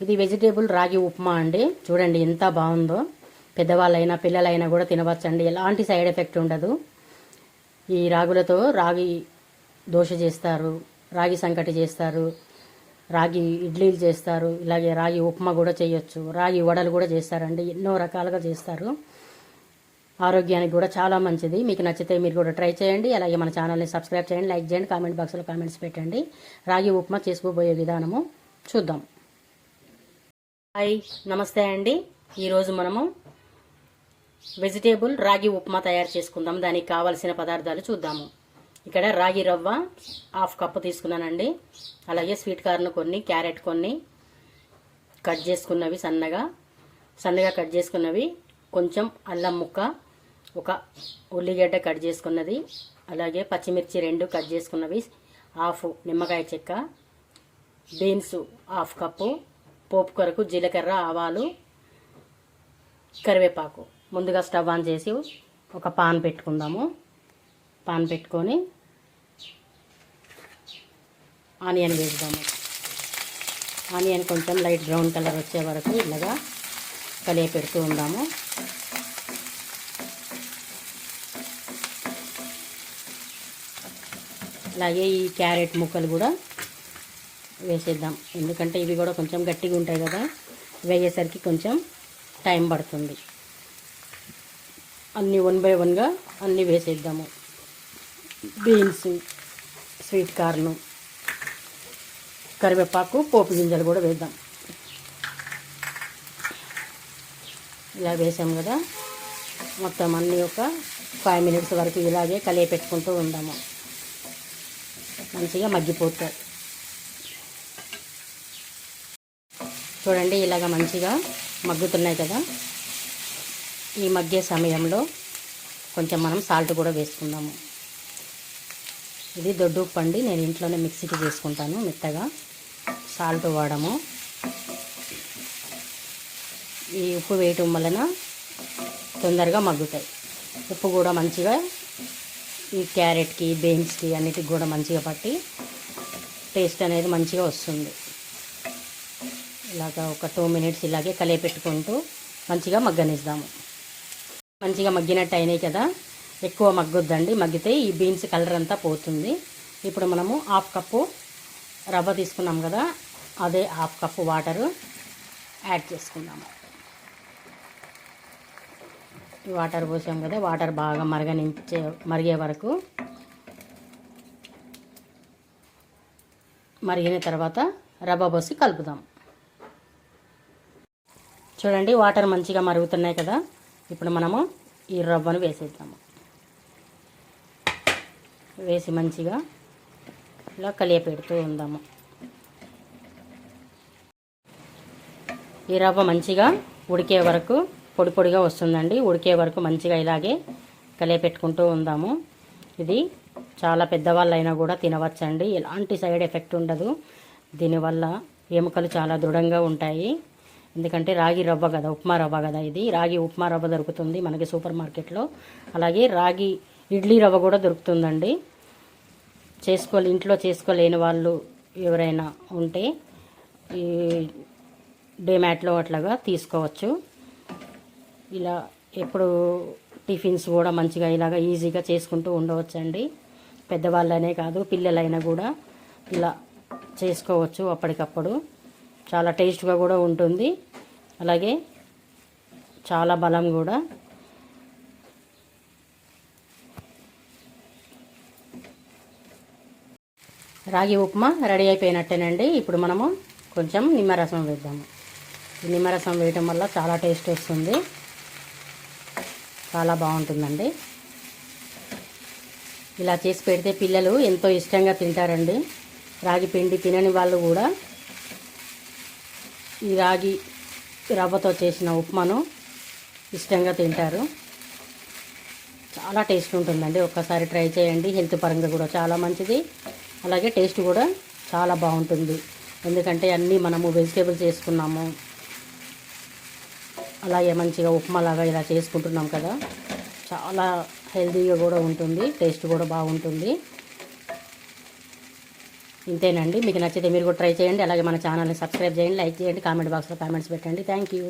ఇది వెజిటేబుల్ రాగి ఉప్మా అండి. చూడండి ఎంత బాగుందో. పెద్దవాళ్ళైనా పిల్లలైనా కూడా తినవచ్చండి. ఎలాంటి సైడ్ ఎఫెక్ట్ ఉండదు. ఈ రాగులతో రాగి దోశ చేస్తారు రాగి సంకటి చేస్తారు రాగి ఇడ్లీలు చేస్తారు ఇలాగే రాగి ఉప్మా కూడా చేయొచ్చు రాగి వడలు కూడా చేస్తారండి. ఎన్నో రకాలుగా చేస్తారు. ఆరోగ్యానికి కూడా చాలా మంచిది. మీకు నచ్చితే మీరు కూడా ట్రై చేయండి. అలాగే మన ఛానల్ని సబ్స్క్రైబ్ చేయండి లైక్ చేయండి కామెంట్ బాక్స్లో కామెంట్స్ పెట్టండి. రాగి ఉప్మా చేసుకోబోయే విధానము చూద్దాం. హాయ్ నమస్తే అండి. ఈరోజు మనము వెజిటేబుల్ రాగి ఉప్మా తయారు చేసుకుందాం. దానికి కావలసిన పదార్థాలు చూద్దాము. ఇక్కడ రాగి రవ్వ హాఫ్ కప్పు తీసుకున్నానండి. అలాగే స్వీట్ కార్న్ కొన్ని క్యారెట్ కొన్ని కట్ చేసుకున్నవి సన్నగా. సన్నగా కట్ చేసుకున్నవి కొంచెం అల్లం ముక్క ఒక ఉల్లిగడ్డ కట్ చేసుకున్నది. అలాగే పచ్చిమిర్చి రెండు కట్ చేసుకున్నవి హాఫ్ నిమ్మకాయ చెక్క బీన్స్ హాఫ్ కప్పు పోపు కొరకు జీలకర్ర ఆవాలు కరివేపాకు. ముందుగా స్టవ్ ఆన్ చేసి ఒక పాన్ పెట్టుకుందాము. పాన్ పెట్టుకొని ఆనియన్ వేద్దాము. ఆనియన్ కొంచెం లైట్ బ్రౌన్ కలర్ వచ్చే వరకు ఇలాగా కలియ పెడుతూ ఉందాము. అలాగే ఈ క్యారెట్ ముక్కలు కూడా వేసేద్దాం. ఎందుకంటే ఇవి కూడా కొంచెం గట్టిగా ఉంటాయి కదా వేయేసరికి కొంచెం టైం పడుతుంది. అన్నీ వన్ బై వన్గా అన్నీ వేసేద్దాము. బీన్స్ స్వీట్ కార్ను కరివేపాకు పోపు గింజలు కూడా వేద్దాం. ఇలా వేసాం కదా మొత్తం అన్నీ ఒక ఫైవ్ మినిట్స్ వరకు ఇలాగే కలియ పెట్టుకుంటూ ఉందాము. మంచిగా మగ్గిపోతాయి. చూడండి ఇలాగ మంచిగా మగ్గుతున్నాయి కదా. ఈ మగ్గే సమయంలో కొంచెం మనం సాల్ట్ కూడా వేసుకుందాము. ఇది దొడ్డు ఉప్పు అండి నేను ఇంట్లోనే మిక్సీకి చేసుకుంటాను మెత్తగా. సాల్ట్ వాడము. ఈ ఉప్పు వేయటం వలన తొందరగా మగ్గుతాయి. ఉప్పు కూడా మంచిగా ఈ క్యారెట్కి బీన్స్కి అన్నిటికి కూడా మంచిగా పట్టి టేస్ట్ అనేది మంచిగా వస్తుంది. ఇలాగా ఒక టూ మినిట్స్ ఇలాగే కలియ పెట్టుకుంటూ మంచిగా మగ్గనిస్తాము మంచిగా మగ్గినట్టు అయినాయి కదా ఎక్కువ మగ్గొద్దండి. మగ్గితే ఈ బీన్స్ కలర్ అంతా పోతుంది. ఇప్పుడు మనము హాఫ్ కప్పు రవ్వ తీసుకున్నాం కదా అదే హాఫ్ కప్పు వాటరు యాడ్ చేసుకుందాము. ఈ వాటర్ పోసాం కదా వాటర్ బాగా మరగనించే మరిగే వరకు మరిగిన తర్వాత రవ్వ పోసి కలుపుదాం. చూడండి వాటర్ మంచిగా మరుగుతున్నాయి కదా. ఇప్పుడు మనము ఈ రవ్వను వేసేద్దాము. వేసి మంచిగా ఇలా కలియపెడుతూ ఉందాము. ఈ రవ్వ మంచిగా ఉడికే వరకు పొడి పొడిగా వస్తుందండి. ఉడికే వరకు మంచిగా ఇలాగే కలియపెట్టుకుంటూ ఉందాము. ఇది చాలా పెద్దవాళ్ళైనా కూడా తినవచ్చండి. ఎలాంటి సైడ్ ఎఫెక్ట్ ఉండదు. దీనివల్ల ఎముకలు చాలా దృఢంగా ఉంటాయి. ఎందుకంటే రాగి రవ్వ కదా ఉప్మా రవ్వ కదా ఇది. రాగి ఉప్మా రవ్వ దొరుకుతుంది మనకి సూపర్ మార్కెట్లో. అలాగే రాగి ఇడ్లీ రవ్వ కూడా దొరుకుతుందండి. చేసుకోలే ఇంట్లో చేసుకోలేని వాళ్ళు ఎవరైనా ఉంటే ఈ డేమాట్లో అట్లాగా తీసుకోవచ్చు. ఇలా ఎప్పుడు టిఫిన్స్ కూడా మంచిగా ఇలాగ ఈజీగా చేసుకుంటూ ఉండవచ్చండి. పెద్దవాళ్ళనే కాదు పిల్లలైనా కూడా ఇలా చేసుకోవచ్చు అప్పటికప్పుడు. చాలా టేస్ట్గా కూడా ఉంటుంది. అలాగే చాలా బలం కూడా. రాగి ఉప్మా రెడీ అయిపోయినట్టేనండి. ఇప్పుడు మనము కొంచెం నిమ్మరసం వేద్దాము. ఈ నిమ్మరసం వేయటం వల్ల చాలా టేస్ట్ వస్తుంది. చాలా బాగుంటుందండి. ఇలా చేసి పెడితే పిల్లలు ఎంతో ఇష్టంగా తింటారండి. రాగి పిండి తినని వాళ్ళు కూడా ఈ రాగి రవ్వతో చేసిన ఉప్మాను ఇష్టంగా తింటారు. చాలా టేస్ట్ ఉంటుందండి. ఒక్కసారి ట్రై చేయండి. హెల్త్ పరంగా కూడా చాలా మంచిది. అలాగే టేస్ట్ కూడా చాలా బాగుంటుంది. ఎందుకంటే అన్నీ మనము వెజిటేబుల్స్ చేసుకున్నాము. అలాగే మంచిగా ఉప్మా లాగా ఇలా చేసుకుంటున్నాం కదా. చాలా హెల్తీగా కూడా ఉంటుంది. టేస్ట్ కూడా బాగుంటుంది. ఇంతేనండి. మీకు నచ్చితే మీరు కూడా ట్రై చేయండి. అలాగే మన ఛానల్ని సబ్స్క్రైబ్ చేయండి లైక్ చేయండి కామెంట్ బాక్స్లో కామెంట్స్ పెట్టండి. Thank you